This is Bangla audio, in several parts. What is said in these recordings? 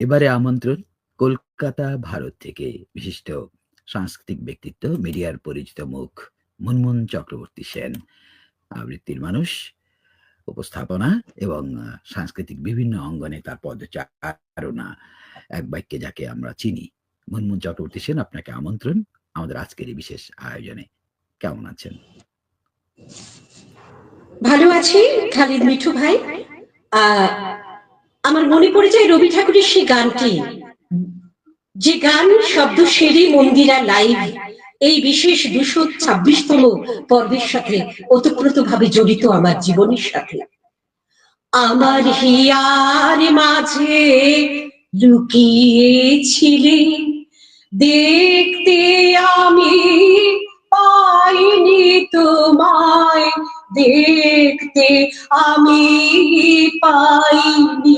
এবারে আমন্ত্রণ কলকাতা, ভারত থেকে বিশিষ্ট সাংস্কৃতিক ব্যক্তিত্ব, মিডিয়ার পরিচিত মুখ মুনমুন চক্রবর্তী সেন। আবৃত্তির মানুষ, উপস্থাপনা এবং সাংস্কৃতিক বিভিন্ন অঙ্গনে তার পদচারণা এক বাক্যে যাকে আমরা চিনি। মুনমুন চক্রবর্তী সেন আপনাকে আমন্ত্রণ আমাদের আজকের এই বিশেষ আয়োজনে। কেমন আছেন? ভালো আছি খালিদ মিঠু ভাই আমার মনে পড়ে যায় রবি ঠাকুরের সেই গানটি। যে গান শব্দ সেরি মন্দিরা লাইভ, এই বিশেষ দুশো ছাব্বিশতম পর্বের সাথে ওতপ্রোত ভাবে জড়িত আমার জীবনের সাথে। আমার হিয়ার মাঝে লুকিয়েছিলে, দেখতে আমি পাইনি তোমায়, দেখতে আমি পাইনি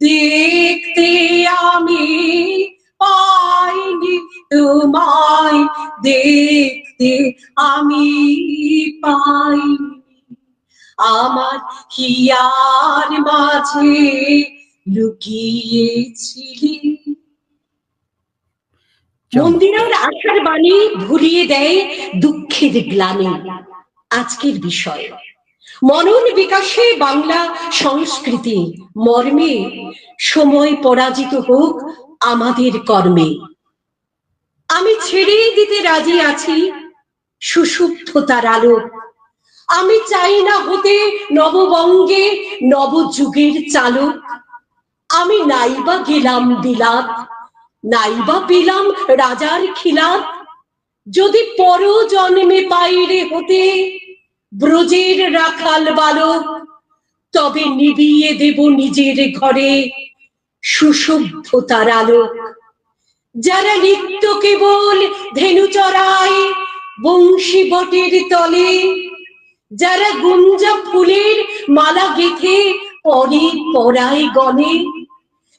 দেখতে আমি পাইনি তোমায় দেখতে আমি পাইনি। আমার হিয়ার মাঝে লুকিয়েছিলি। মন্দিরের আশার বাণী ভুলিয়ে দেয় দুঃখের গ্লানি। আজকের বিষয়। মনন বিকাশে বাংলা সংস্কৃতি। মর্মে সময় পরাজিত হোক আমাদের কর্মে। আমি ছেড়ে দিতে রাজি আছি সুষুপ্ততার আলো। আমি চাই না হতে নববঙ্গে নবযুগের চালক। আমি নাইবা গেলাম বিলাত নাইবা পেলাম রাজার খিলাত যদি পর জন্মে পাইরে হতে ব্রজের রাখাল বালক, তবে নিবিয়ে দেব নিজের ঘরে সুসভ্যতার আলোক। যারা নিত্য কেবল ধেনু চড়ায় বংশী বটের তলে, যারা গুঞ্জা ফুলের মালা গেথে পরে পরায় গনে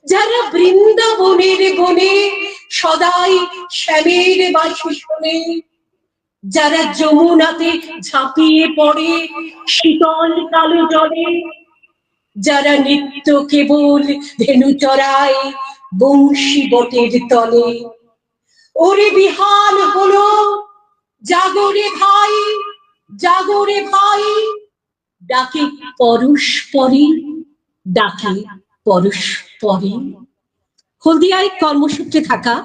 যারা বৃন্দাবনের বনে সদাই শ্যামের বাসি শোনে যারা যমুনাতে ঝাঁপিয়ে পড়ে, শীতল কালো জলে, যারা নিত্য কেবল ধেনু চড়ায় বংশী বটের তলে। ওরে বিহান হলো জাগরে ভাই জাগরে ভাই, ডাকে পরস্পরে ডাকে পরস্পরে হলদিয়ায় কর্মসূত্রে থাকা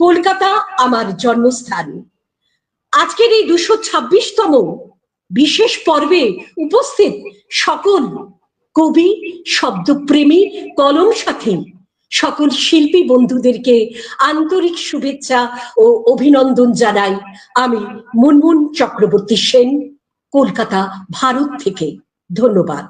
কলকাতা আমার জন্মস্থান। আজকের এই দুশো ছাব্বিশতম বিশেষ পর্বে উপস্থিত সকল কবি, শব্দপ্রেমী, কলম সাথী, সকল শিল্পী বন্ধুদেরকে আন্তরিক শুভেচ্ছা ও অভিনন্দন জানাই আমি মুনমুন চক্রবর্তী সেন, কলকাতা, ভারত থেকে। ধন্যবাদ।